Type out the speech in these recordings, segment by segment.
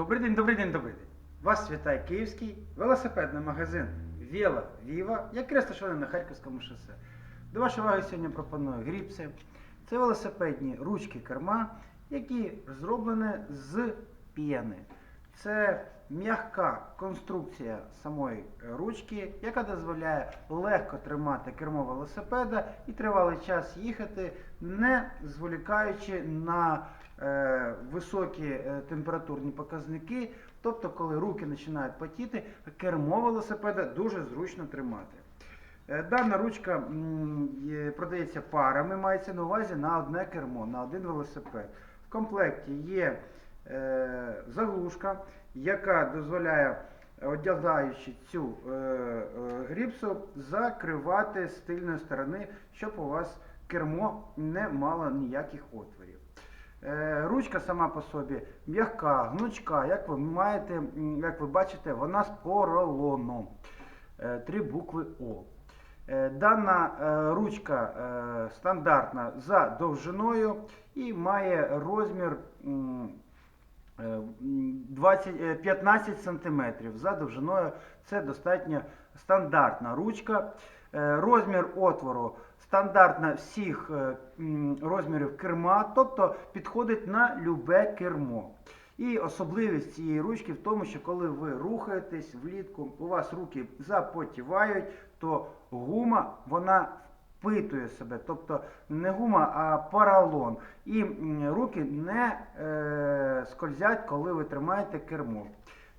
Добрий день, добрий день, добрий день. Вас вітає київський велосипедний магазин Віла Віва, який розташований на Харківському шосе. До вашої уваги сьогодні пропоную гріпси. Це велосипедні ручки керма, які зроблені з п'єни. Це м'яка конструкція самої ручки, яка дозволяє легко тримати кермо велосипеда і тривалий час їхати, не зволікаючи на е, високі е, температурні показники. Тобто, коли руки починають потіти, кермо велосипеда дуже зручно тримати. Е, Дана ручка продається парами, мається на увазі на одне кермо, на один велосипед. В комплекті є заглушка, яка дозволяє, е, одягаючи цю е, е, гріпсу, закривати з тильної сторони, щоб у вас кермо не мало ніяких отворів. Е, Ручка сама по собі м'яка, гнучка, як ви маєте, як ви бачите, вона з поролону. Е, Три букви О. Е, Дана е, ручка е, стандартна за довжиною і має розмір е, 20, е, 15 см за довжиною. Це достатньо стандартна ручка. Е, Розмір отвору стандартна всіх е, розмірів керма, тобто підходить на любе кермо. І особливість цієї ручки в тому, що коли ви рухаєтесь влітку, у вас руки запотівають, то гума вона впитує себе, тобто не гума, а поролон. І руки не е, скользять, коли ви тримаєте кермо.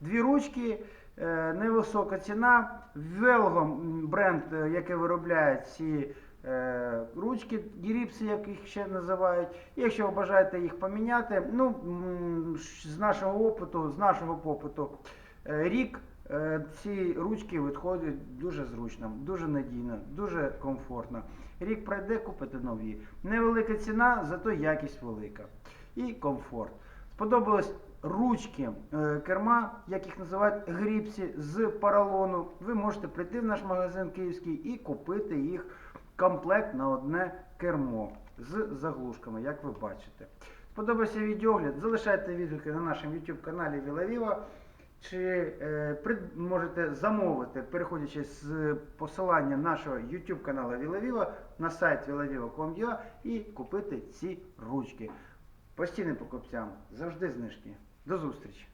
Дві ручки, е, невисока ціна. Велго бренд, е, який виробляє ці е, ручки, гіріпси, як їх ще називають. Якщо ви бажаєте їх поміняти, ну з нашого опиту, з нашого попиту, е, рік ці ручки відходять дуже зручно, дуже надійно, дуже комфортно. Рік пройде, купите нові. Невелика ціна, зато якість велика. І комфорт. Сподобались ручки е, керма, як їх називають гріпсі з поролону. Ви можете прийти в наш магазин київський і купити їх комплект на одне кермо з заглушками, як ви бачите. Сподобався відеогляд, залишайте відгуки на нашому YouTube каналі Вілавіва. Чи е, можете замовити, переходячи з посилання нашого YouTube каналу Вілавіва на сайт vilaviva.com.ua і купити ці ручки. Постійним покупцям завжди знижки. До зустрічі!